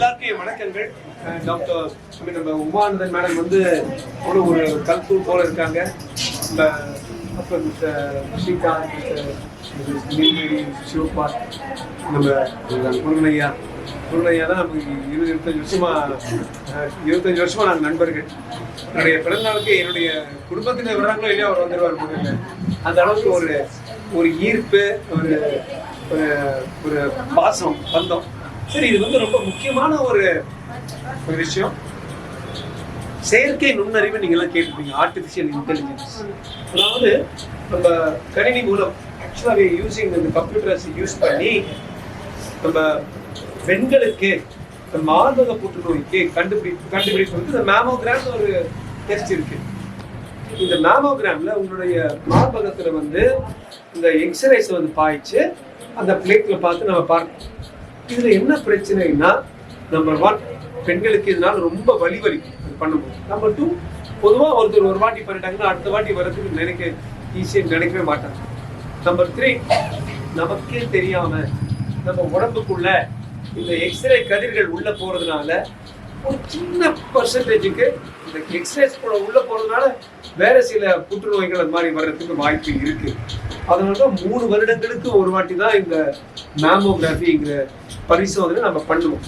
எல்லாருக்கும் வணக்கங்கள். டாக்டர் நம்ம உமானந்தன் மேடம் வந்து அவ்வளோ ஒரு கல்பு போல இருக்காங்க. நம்ம அப்புறம் மிஸ்டர் ஸ்ரீகாந்த் மிஸ்டர் நீல்மணி நம்ம முருகனையா முருகனையா தான் நமக்கு இருபது இருபத்தஞ்சு வருஷமா இருபத்தஞ்சு வருஷமா நாங்கள் நண்பர்கள். என்னுடைய பிறந்தநாளுக்கு என்னுடைய குடும்பத்தினர் வர்றாங்களோ இல்லையோ அவர் வந்துடுவார் முதல்ல அந்த அளவுக்கு ஒரு ஒரு ஈர்ப்பு ஒரு ஒரு ஒரு பாசம் பந்தம். சரி இது வந்து ரொம்ப முக்கியமான ஒரு ஒரு விஷயம். செயற்கை நுண்ணறிவு நீங்க எல்லாம் கேட்டிருப்பீங்க ஆர்டிபிஷியல் இன்டெலிஜென்ஸ் அதாவது நம்ம கணினி மூலம் ஆக்சுவலாக யூசிங் இந்த கம்ப்யூட்டர்ஸ் யூஸ் பண்ணி நம்ம பெண்களுக்கு இந்த மார்பக புற்றுநோய்க்கு கண்டுபிடி கண்டுபிடிப்பு வந்து இந்த மேமோகிராம் ஒரு டெஸ்ட் இருக்கு. இந்த மேமோகிராம்ல உங்களுடைய மார்பகத்துல வந்து இந்த எக்ஸ்ரேஸ் வந்து பாய்ச்சு அந்த பிளேட்ல பார்த்து நம்ம பார்க்கணும். இதுல என்ன பிரச்சனைனா நம்பர் ஒன் பெண்களுக்கு இதனால ரொம்ப வலி வலிக்கும். அது பண்ணும்போது. நம்பர் டூ பொதுவா ஒருத்தர் ஒரு வாட்டி பண்ணிட்டாங்கன்னா அடுத்த வாட்டி வரதுக்கு நினைக்க ஈஸியாக நினைக்கவே மாட்டாங்க. நம்பர் த்ரீ நமக்கே தெரியாம நம்ம உடம்புக்குள்ள இந்த எக்ஸ்ரே கதிர்கள் உள்ள போறதுனால ஒரு சின்ன பர்சன்டேஜுக்கு இந்த எக்ஸ்ரேஸ் உள்ள போறதுனால வேற சில புற்றுநோய்கள் அது மாதிரி வர்றதுக்கு வாய்ப்பு இருக்கு. அதனால தான் மூணு வருடங்களுக்கு ஒரு வாட்டி தான் இந்த மேமோகிராஃபிங்கிற பரிசோதனை நம்ம பண்ணுவோம்.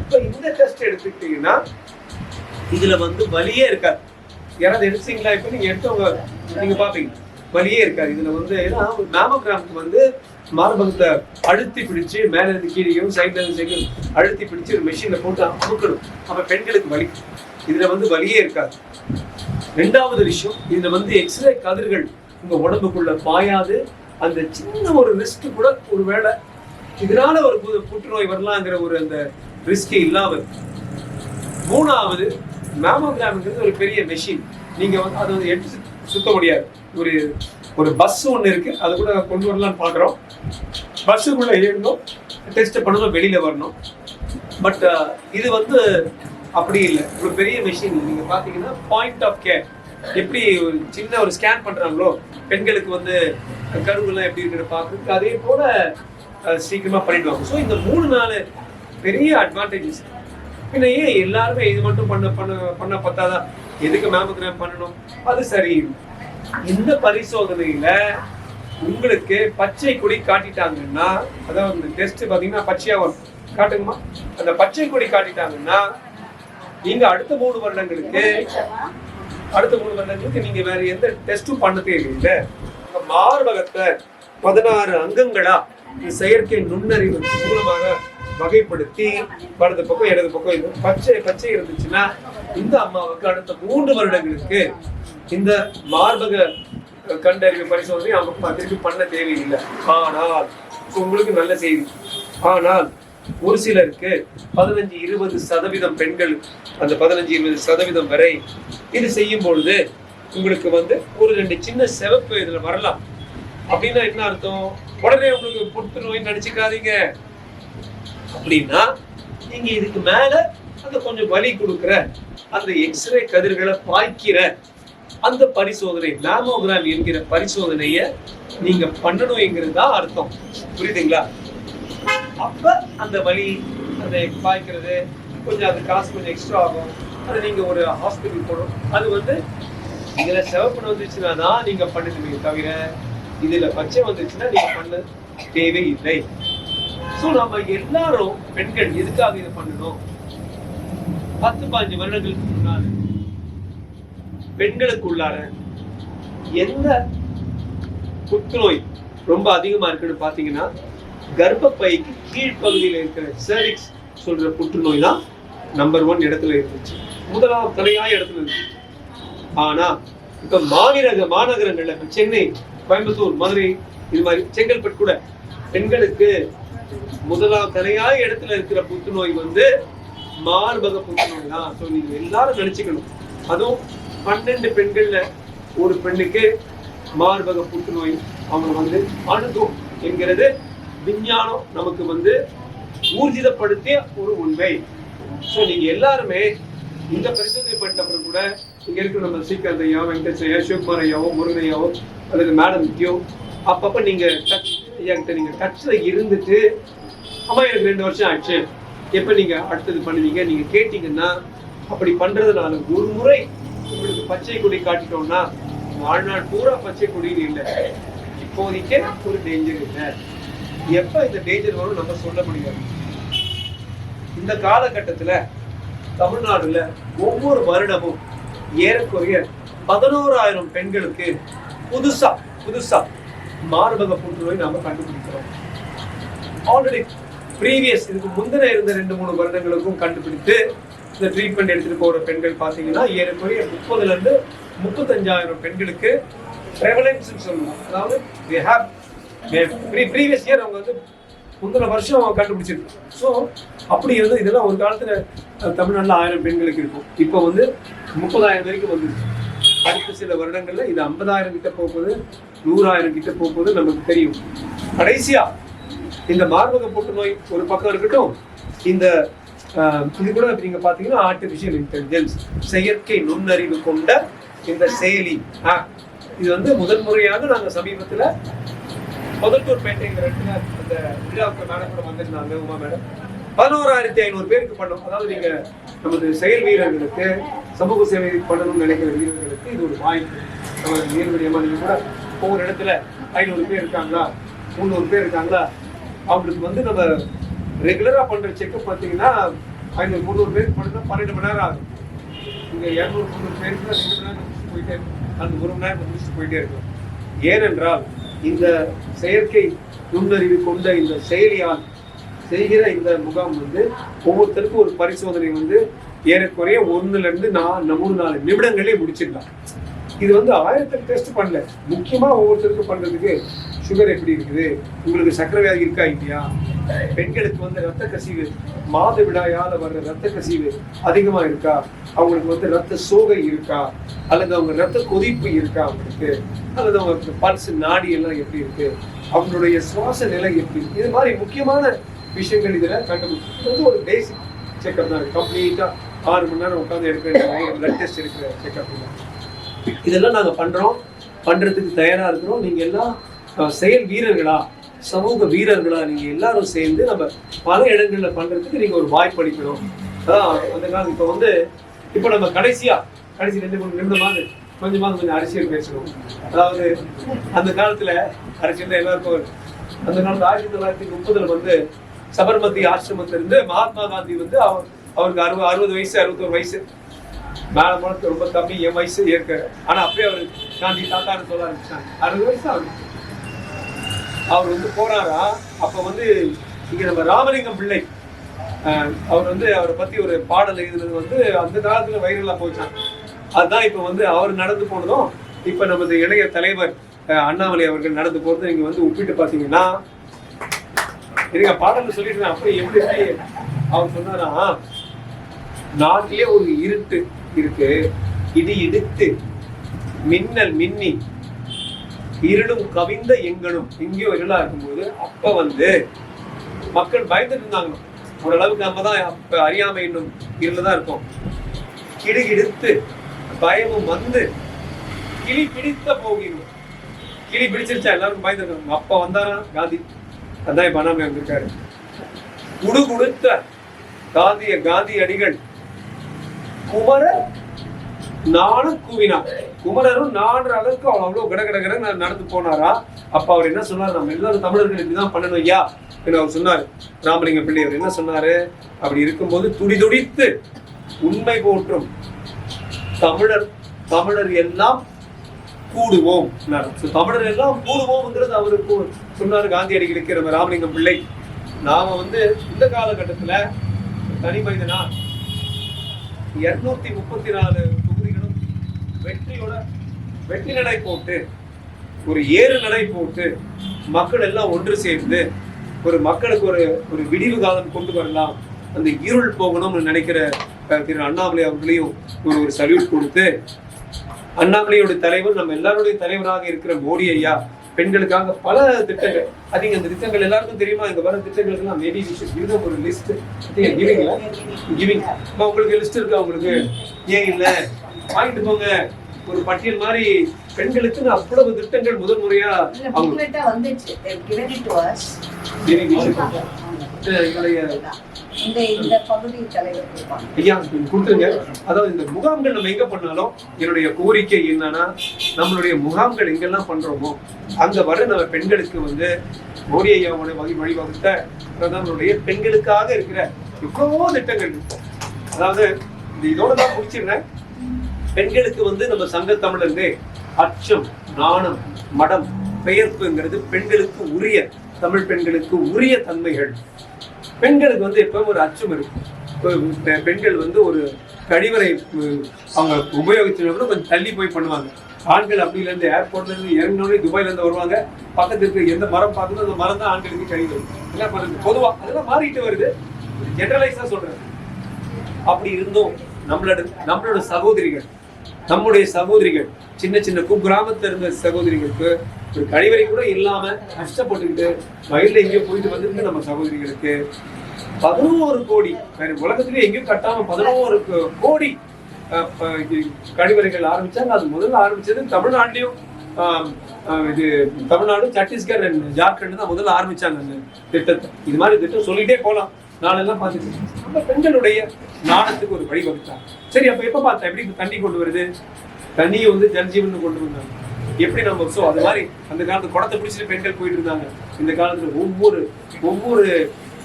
இப்போ இந்த டெஸ்ட் எடுத்துக்கிட்டீங்கன்னா இதுல வந்து வலியே இருக்காது. யாராவது எடுத்தீங்களா? இப்போ நீங்க எடுத்தவங்க நீங்க பாப்பீங்க. வலியே இருக்காது. இதுல வந்து ஏன்னா மேமோகிராமுக்கு வந்து மார்பகத்தை அழுத்தி பிடிச்சு மேல இருந்து கீழேயும் சைட்ல இருந்து சைடும் அழுத்தி பிடிச்சு ஒரு மெஷின்ல போட்டு அமுக்கணும் அப்ப பெண்களுக்கு வலி. இதுல வந்து வலியே இருக்காது. ரெண்டாவது விஷயம் இதுல வந்து எக்ஸ்ரே கதிர்கள் உங்க உடம்புக்குள்ள பாயாது. அந்த சின்ன ஒரு ரிஸ்க் கூட ஒருவேளை இதனால ஒரு புது- புற்றுநோய் வரலாங்கிற ஒரு அந்த ரிஸ்கே இல்லாம மூணாவது மேமோகிராம்ங்கிறது ஒரு பெரிய மெஷின் நீங்க வந்து அதை வந்து எடுத்து சுத்த- சுத்த முடியாது. ஒரு ஒரு பஸ் ஒன்று இருக்கு. அது கூட கொண்டு வரலாம்னு பார்க்குறோம் பஸ்ஸுக்குள்ள ஏறணும். டெஸ்ட் பண்ணணும். வெளியில வரணும். பட் இது வந்து அப்படி இல்லை. ஒரு பெரிய மெஷின் நீங்க பாத்தீங்கன்னா பாயிண்ட் ஆஃப் கேர் எப்படி ஒரு சின்ன ஒரு ஸ்கேன் பண்றாங்களோ பெண்களுக்கு வந்து கருவுலாம் எப்படி இருக்குன்னு பார்க்கறதுக்கு அதே போல சீக்கிரமா பண்ணிடுவாங்க. ஸோ இந்த மூணு நாலு பெரிய அட்வான்டேஜஸ் பின்ன ஏன் எல்லாருமே இது மட்டும் பண்ண பண்ண பண்ண பார்த்தாதான் எதுக்கு மேமோகிராம் பண்ணணும்? அது சரி. இந்த பரிசோதனையில உங்களுக்கு பச்சை கொடி காட்டிட்டாங்கன்னா அதாவது இந்த டெஸ்ட் பாத்தீங்கன்னா பச்சையா வரும். காட்டுங்கம்மா. அந்த பச்சை கொடி காட்டிட்டாங்கன்னா நீங்க அடுத்த மூணு வருடங்களுக்கு அடுத்த மூணு வருடங்களுக்கு நீங்க வேற எந்த டெஸ்டும் பண்ண தேவையில்லை மார்பகத்தை பதினாறு அங்கங்களா இந்த செயற்கை நுண்ணறிவு மூலமாக வகைப்படுத்தி வலது பக்கம் இடது பக்கம் இது பச்சை பச்சை இருந்துச்சுன்னா இந்த அம்மாவுக்கு அடுத்த மூன்று வருடங்களுக்கு இந்த மார்பக கண்டறிவு பரிசோதனை அவங்க திருப்பி பண்ண தேவையில்லை. ஆனால் உங்களுக்கு நல்ல செய்தி. ஆனால் ஒரு சிலருக்கு பதினஞ்சு இருபது சதவீதம் பெண்கள் அந்த பதினஞ்சு இருபது சதவீதம் வரை இது செய்யும் பொழுது உங்களுக்கு வந்து ஒரு ரெண்டு சின்ன சிவப்பு இதுல வரலாம். அப்படின்னா என்ன அர்த்தம்? உடனே உங்களுக்கு புற்றுநோய் நடிச்சுக்காதீங்க. அப்படின்னா நீங்க இதுக்கு மேல அந்த கொஞ்சம் வலி கொடுக்குற அந்த எக்ஸ்ரே கதிர்களை பாய்க்கிற அந்த பரிசோதனை மேமோகிராம் என்கிற பரிசோதனைய நீங்க பண்ணணுங்கிறது தான் அர்த்தம். புரியுதுங்களா? அப்ப அந்த வலி அதை பாய்க்கிறது கொஞ்சம் அது காசு கொஞ்சம் எக்ஸ்ட்ரா ஆகும். அது நீங்க ஒரு ஹாஸ்பிட்டல் போகணும். அது வந்து இதுல சிவப்பு வந்துச்சுன்னா தான் நீங்க பண்ணுவீங்க தவிர இதுல பச்சை வந்துச்சுன்னா நீங்க பண்ண தேவையில்லை. சோ நம்ம எல்லாரும் பெண்கள் எதுக்காக இதை பண்ணணும்? பத்து பாஞ்சு வருடங்களுக்கு முன்னால பெண்களுக்கு உள்ளார எந்த புற்றுநோய் ரொம்ப அதிகமா இருக்குன்னு பாத்தீங்கன்னா கர்ப்பப்பைக்கு கீழ்ப்பகுதியில் இருக்கிற செரிக்ஸ் சொல்ற புற்றுநோய் தான் நம்பர் ஒன் இடத்துல இருந்துச்சு. முதலாம் தலையாய இடத்துல இருந்துச்சு. ஆனா இப்ப மாநில மாநகரங்கள்ல இப்ப சென்னை கோயம்புத்தூர் மதுரை இது மாதிரி செங்கல்பட்டு கூட பெண்களுக்கு முதலாம் தலையாய இடத்துல இருக்கிற புற்றுநோய் வந்து மார்பக புற்றுநோய் தான் ஸோ நீங்க எல்லாரும் நினைச்சுக்கணும். அதுவும் பன்னெண்டு பெண்கள்ல ஒரு பெண்ணுக்கு மார்பக புற்றுநோய் அவங்க வந்து அணுகும் என்கிறது விஞ்ஞானம் நமக்கு வந்து ஊர்ஜிதப்படுத்திய ஒரு உண்மை. ஸோ நீங்க எல்லாருமே இந்த பரிசோதனை பண்ணப்பறம் கூட இங்க இருக்கிற நம்ம ஸ்ரீகாந்த் ஐயா வெங்கடேஷ் ஐயா சிவகுமார் ஐயாவோ முருகன் ஐயாவோ அல்லது மேடம் வித்தியோ அப்பப்ப நீங்க டச் ஐயா நீங்க டச்ல இருந்துட்டு அம்மா எனக்கு ரெண்டு வருஷம் ஆச்சு. எப்ப நீங்க அடுத்தது பண்ணுவீங்க? நீங்க கேட்டீங்கன்னா அப்படி பண்றதுனால ஒரு முறை உங்களுக்கு பச்சை கொடி காட்டிட்டோம்னா வாழ்நாள் பூரா பச்சை கொடின்னு இல்லை. இப்போதைக்கு ஒரு டேஞ்சர் இல்லை. எப்ப இந்த டேஞ்சர் வரும் நம்ம சொல்ல முடியாது. இந்த காலகட்டத்துல தமிழ்நாடுல ஒவ்வொரு வருடமும் ஏறக்குறைய பதினோராயிரம் பெண்களுக்கு புதுசா புதுசா மார்பக புற்றுநோய் நாம கண்டுபிடிக்கிறோம். ஆல்ரெடி ப்ரீவியஸ் இதுக்கு முந்தின இருந்த ரெண்டு மூணு வருடங்களுக்கும் கண்டுபிடித்து இந்த ட்ரீட்மெண்ட் எடுத்துட்டு போற பெண்கள் பாத்தீங்கன்னா ஏறக்குறைய முப்பதுல இருந்து முப்பத்தஞ்சாயிரம் பெண்களுக்கு prevalence சொல்லலாம். அதாவது ப்ரீவியஸ் இயர் அவங்க வந்து முந்தின வருஷம் அவங்க கண்டுபிடிச்சிருக்கு ஸோ அப்படி வந்து இதெல்லாம் ஒரு காலத்தில் தமிழ்நாட்டில் ஆயிரம் பெண்களுக்கு இருக்கும். இப்போ வந்து முப்பதாயிரம் வரைக்கும் வந்துருச்சு. அடுத்த சில வருடங்களில் இது ஐம்பதாயிரம் கிட்ட போகுது நூறாயிரம் கிட்ட போகுது நமக்கு தெரியும். கடைசியாக இந்த மார்பக புற்றுநோய் ஒரு பக்கம் இருக்கட்டும் இந்த இது கூட நீங்க பாத்தீங்கன்னா ஆர்டிபிஷியல் இன்டெலிஜென்ஸ் செயற்கை நுண்ணறிவு கொண்ட இந்த செயலி. ஆ இது வந்து முதல் முறையாக நாங்கள் சமீபத்தில் முதல்தூர் பேட்டைங்கிற இடத்துல அந்த விழாவுக்கு மேடம் கூட வந்திருந்தாங்க உமா மேடம் பதினோராயிரத்தி ஐநூறு பேருக்கு பண்ணோம். அதாவது நீங்க நமது செயல் வீரர்களுக்கு சமூக சேவை பண்ணணும்னு நினைக்கிற வீரர்களுக்கு இது ஒரு வாய்ப்பு. நம்ம நீர்வழியமா நீங்க கூட ஒவ்வொரு இடத்துல ஐநூறு பேர் இருக்காங்களா? முந்நூறு பேர் இருக்காங்களா? அவங்களுக்கு வந்து நம்ம ரெகுலரா பண்ற செக்அப் பார்த்தீங்கன்னா ஐநூறு முந்நூறு பேருக்கு பண்ணா பன்னெண்டு மணி நேரம் ஆகும். இங்க இரநூறு முந்நூறு பேருக்கு ரெண்டு மணி நேரம் போயிட்டே அந்த ஒரு மணி நேரம் முடிச்சுட்டு போயிட்டே இருக்கும். ஏனென்றால் இந்த செயற்கை நுண்ணறிவு கொண்ட இந்த செயலியால் செய்கிற இந்த முகாம் வந்து ஒவ்வொருத்தருக்கும் ஒரு பரிசோதனை வந்து ஏறக்குறைய ஒன்றுல இருந்து நான் மூணு நாலு நிமிடங்களே முடிச்சிடலாம். இது வந்து ஆயிரத்துக்கு டெஸ்ட் பண்ணல. முக்கியமா ஒவ்வொருத்தருக்கும் பண்றதுக்கு சுகர் எப்படி இருக்குது? உங்களுக்கு சக்கரை வியாதி இருக்கா இல்லையா? பெண்களுக்கு வந்து ரத்த கசிவு மாத விடாயால வர்ற ரத்த கசிவு அதிகமா இருக்கா? அவங்களுக்கு வந்து ரத்த சோகை இருக்கா? அல்லது அவங்க ரத்த கொதிப்பு இருக்கா அவங்களுக்கு? அல்லது அவங்க பல்ஸ் நாடி எல்லாம் எப்படி இருக்கு? அவங்களுடைய சுவாச நிலை எப்படி இருக்கு? இது மாதிரி முக்கியமான விஷயங்கள் இதுல கண்டுபிடிச்சு வந்து ஒரு பேசிக் செக்அப் தான். கம்ப்ளீட்டா ஆறு மணி நேரம் உட்காந்து எடுக்கிற பிளட் டெஸ்ட் எடுக்கிற செக்அப் தான் இதெல்லாம் நாங்க பண்றோம். பண்றதுக்கு தயாரா இருக்கிறோம். நீங்க எல்லாம் செயல் வீரர்களா? சமூக வீரர்களா நீங்க எல்லாரும் சேர்ந்து நம்ம பல இடங்கள்ல பண்றதுக்கு நீங்க ஒரு வாய்ப்பு அளிக்கணும் அதான் அந்த காலம் இப்ப வந்து இப்ப நம்ம கடைசியா கடைசி ரெண்டு மூணு நிமிடமாவது கொஞ்சமாக கொஞ்சம் அரசியல் பேசணும் அதாவது அந்த காலத்துல அரசியல் தான் எல்லாருக்கும் அந்த காலத்துல ஆயிரத்தி தொள்ளாயிரத்தி முப்பதுல வந்து சபர்மதி ஆசிரமத்திலிருந்து மகாத்மா காந்தி வந்து அவர் அவருக்கு அறுபது அறுபது வயசு அறுபத்தொரு வயசு. மேல மனத்து ரொம்ப கம்மி என் வயசு ஏற்க. ஆனா அப்படியே அவர் காந்தி தாத்தான்னு சொல்ல ஆரம்பிச்சாங்க. அறுபது வயசு அவருக்கு அவர் வந்து போறாரா? அப்ப வந்து இங்க நம்ம ராமலிங்கம் பிள்ளை அவர் வந்து அவரை பத்தி ஒரு பாடல் எழுதுனது வந்து அந்த காலத்துல வைரலா போச்சான் அதுதான் இப்ப வந்து அவர் நடந்து போனதும் இப்ப நமது இளைய தலைவர் அண்ணாமலை அவர்கள் நடந்து போறது நீங்க வந்து ஒப்பிட்டு பாத்தீங்கன்னா இருங்க பாடல் சொல்லிட்டு அப்படி எப்படி எப்படி அவர் சொன்னாரா? நாட்டிலே ஒரு இருட்டு இருக்கு. இடி இடித்து மின்னல் மின்னி இருளும் கவிந்த எங்களும். எங்கேயோ இருளா இருக்கும்போது அப்ப வந்து மக்கள் பயந்துட்டு இருந்தாங்க ஓரளவுக்கு நம்ம தான் அப்ப அறியாமை இன்னும் இருள தான் இருக்கோம். கிடுகிடுத்து பயமும் வந்து கிளி பிடித்த போகிறோம் கிளி பிடிச்சிருச்சா எல்லாரும் பயந்துருக்காங்க அப்ப வந்தாரா காந்தி அதான் இப்ப அண்ணாமலை வந்திருக்காரு. குடு கொடுத்த காந்திய காந்தி அடிகள் குமர நானும் கூவினார் குமரரும் நான்ற அளவுக்கு அவன் அவ்வளவு கட கட கட நடந்து போனாரா? அப்ப அவர் என்ன சொன்னார்? நம்ம எல்லாரும் தமிழர்கள் இப்படிதான் பண்ணணும் ஐயா என்று அவர் சொன்னார். ராமலிங்க பிள்ளை அவர் என்ன சொன்னாரு? அப்படி இருக்கும்போது துடி துடித்து உண்மை போற்றும் தமிழர் தமிழர் எல்லாம் கூடுவோம் தமிழர் எல்லாம் கூடுவோம்ங்கிறது அவருக்கு சொன்னாரு காந்தியடிகளுக்கு நம்ம ராமலிங்கம் பிள்ளை. நாம வந்து இந்த காலகட்டத்துல தனி மனிதனா? இருநூத்தி முப்பத்தி நாலு வெற்றியோட வெற்றி நடை போட்டு ஒரு ஏறு நடை போட்டு மக்கள் எல்லாம் ஒன்று சேர்ந்து ஒரு மக்களுக்கு ஒரு ஒரு விடிவு காலம் கொண்டு வரலாம். அந்த இருள் போகணும்னு நினைக்கிற திரு அண்ணாமலை அவர்களையும் ஒரு ஒரு சல்யூட் கொடுத்து அண்ணாமலையோட தலைவர் நம்ம எல்லாருடைய தலைவராக இருக்கிற மோடி ஐயா பெண்களுக்காக பல திட்டங்கள் அதிக அந்த திட்டங்கள் எல்லாருக்கும் தெரியுமா? இங்க வர திட்டங்களுக்கு எல்லாம் மேபி give ஒரு லிஸ்ட் கிவிங்ல கிவிங் உங்களுக்கு லிஸ்ட் இருக்கா உங்களுக்கு? ஏன் இல்ல? வாங்கிட்டு போங்க. ஒரு பட்டியல் மாதிரி பெண்களுக்கு அவ்வளவு திட்டங்கள் முதல் முறையா ஐயா கொடுத்துருங்க. அதாவது இந்த முகாம்கள் நம்ம எங்க பண்ணாலும் என்னுடைய கோரிக்கை என்னன்னா நம்மளுடைய முகாம்கள் எங்கெல்லாம் பண்றோமோ அங்க வர நம்ம பெண்களுக்கு வந்து மோடி ஐயாவோட வகை வழிவகுத்த பிரதமருடைய பெண்களுக்காக இருக்கிற எவ்வளவோ திட்டங்கள். அதாவது இதோட தான் முடிச்சிடுறேன் பெண்களுக்கு வந்து நம்ம சங்க தமிழர்களே அச்சம் நாணம் மடம் பெயர்ப்புங்கிறது பெண்களுக்கு உரிய தமிழ் பெண்களுக்கு உரிய தன்மைகள். பெண்களுக்கு வந்து எப்பவும் ஒரு அச்சம் இருக்கும். பெண்கள் வந்து ஒரு கழிவறை அவங்க உபயோகிச்சவங்க கூட கொஞ்சம் தள்ளி போய் பண்ணுவாங்க. ஆண்கள் அப்படிலேருந்து ஏர்போர்ட்லேருந்து இறங்கினோடனே துபாயிலேருந்து வருவாங்க. பக்கத்துல இருக்க எந்த மரம் பார்க்கணும் அந்த மரம் தான் ஆண்களுக்கு கழிவு என்ன பண்ணுறது பொதுவாக அதெல்லாம் மாறிட்டு வருது. ஜென்ரலைஸாக சொல்கிறேன் அப்படி இருந்தும். நம்மளோட நம்மளோட சகோதரிகள். நம்முடைய சகோதரிகள் சின்ன சின்ன குக்கிராமத்தில் இருந்த சகோதரிகளுக்கு ஒரு கழிவறை கூட இல்லாம கஷ்டப்பட்டுக்கிட்டு வயல்ல எங்கேயோ போயிட்டு வந்திருக்கு நம்ம சகோதரிகளுக்கு பதினோரு கோடி வேற உலகத்திலேயே எங்கேயும் கட்டாம பதினோரு கோடி இது கழிவறைகள் ஆரம்பிச்சாங்க. அது முதல்ல ஆரம்பிச்சது தமிழ்நாட்டிலையும் இது தமிழ்நாடு சத்தீஸ்கர் அண்ட் ஜார்க்கண்ட் தான் முதல்ல ஆரம்பிச்சாங்க அந்த திட்டத்தை. இது மாதிரி திட்டம் சொல்லிட்டே போகலாம். நாளெல்லாம் பார்த்துட்டு நம்ம பெண்களுடைய நாணத்துக்கு ஒரு வழிவகுத்தாங்க சரி அப்ப எப்ப பார்த்தா? எப்படி தண்ணி கொண்டு வருது? தண்ணியை வந்து ஜல்ஜீவன் கொண்டு வந்தாங்க. எப்படி நம்ம சோ அது மாதிரி அந்த காலத்து குடத்தை பிடிச்சிட்டு பெண்கள் போயிட்டு இருந்தாங்க. இந்த காலத்துல ஒவ்வொரு ஒவ்வொரு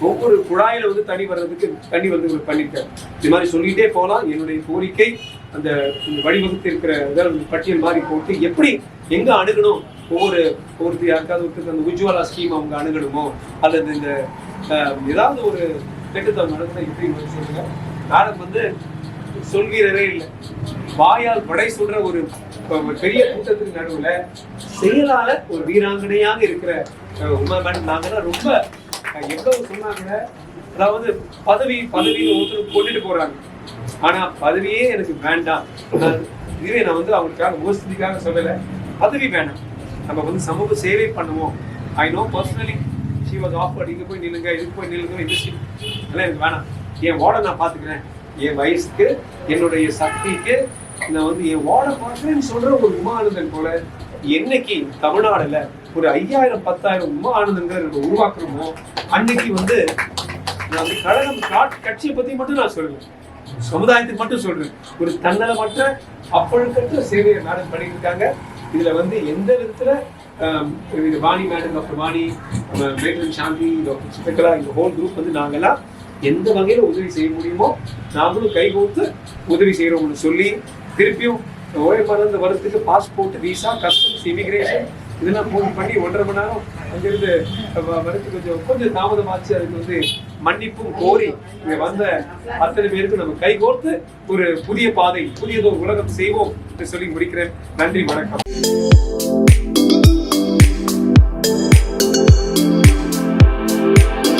ஒவ்வொரு குழாயில வந்து தண்ணி வர்றதுக்கு தண்ணி வந்து இவர் இது மாதிரி சொல்லிட்டே போகலாம். என்னுடைய கோரிக்கை அந்த இந்த வழிவகுத்து இருக்கிற பட்டியல் மாதிரி போட்டு எப்படி எங்க அணுகணும்? ஒவ்வொரு ஒவ்வொருத்தர் யாருக்காவது அந்த உஜ்வாலா ஸ்கீம் அவங்க அணுகணுமோ அல்லது இந்த ஏதாவது ஒரு திட்டத்தை நடத்தின இப்படி எப்படி வந்து சொல்லுங்க? நானும் வந்து சொல்கிறதே இல்லை. வாயால் படை சொல்ற ஒரு பெரிய கூட்டத்துக்கு நடுவுல செயலால ஒரு வீராங்கனையாக இருக்கிற அஹ், உமா மேடம். ரொம்ப எவ்வளவு சொன்னாங்க அதாவது பதவி பதவின்னு ஒருத்தர் கொண்டுட்டு போறாங்க. ஆனா பதவியே எனக்கு வேண்டாம். நான் இதுவே நான் வந்து அவங்களுக்காக மோசதிக்காக சொல்லலை. பதவி வேணாம். நம்ம வந்து சமூக சேவை பண்ணுவோம். I know personally she was offered இங்கே போய் நில்லுங்க இதுக்கு போய் நில்லுங்க இந்த சீட் அதெல்லாம் எனக்கு வேணாம். என் ஓட நான் பார்த்துக்கிறேன். என் வயசுக்கு என்னுடைய சக்திக்கு நான் வந்து என் ஓட பார்க்குறேன்னு சொல்கிற ஒரு உமா ஆனந்தன் போல என்னைக்கு தமிழ்நாடுல ஒரு ஐயாயிரம் பத்தாயிரம் உமா ஆனந்தங்கள் நம்ம உருவாக்குறோமோ அன்னைக்கு வந்து நான் வந்து கழகம் கட்சியை பற்றி மட்டும் நான் சொல்லுவேன் சமுதாயத்துக்கு மட்டும் சொல்றேன். ஒரு தன்னலமற்ற அப்பழுக்கற்ற சேவையை மேடம் பண்ணிட்டு இருக்காங்க இதுல வந்து எந்த விதத்துல இது வாணி மேடம் டாக்டர் வாணி மேகன் சாந்தி டாக்டர் சித்தகலா இந்த ஹோல் குரூப் வந்து நாங்கெல்லாம் எந்த வகையில உதவி செய்ய முடியுமோ நாங்களும் கைகோர்த்து உதவி செய்யறோம்னு சொல்லி திருப்பியும் ஓய்வு இருந்து வரத்துக்கு பாஸ்போர்ட் விசா கஸ்டம்ஸ் இமிகிரேஷன் இதெல்லாம் போய் பண்ணி ஒன்றரை மணி நேரம் அங்கிருந்து வ- கொஞ்சம் கொஞ்சம் தாமதமாச்சு. அதுக்கு வந்து மன்னிப்பும் கோரி இங்க வந்த அத்தனை பேருக்கு நம்ம கைகோர்த்து ஒரு புதிய பாதை புதியதோ உலகம் செய்வோம் என்று சொல்லி முடிக்கிறேன். நன்றி வணக்கம்.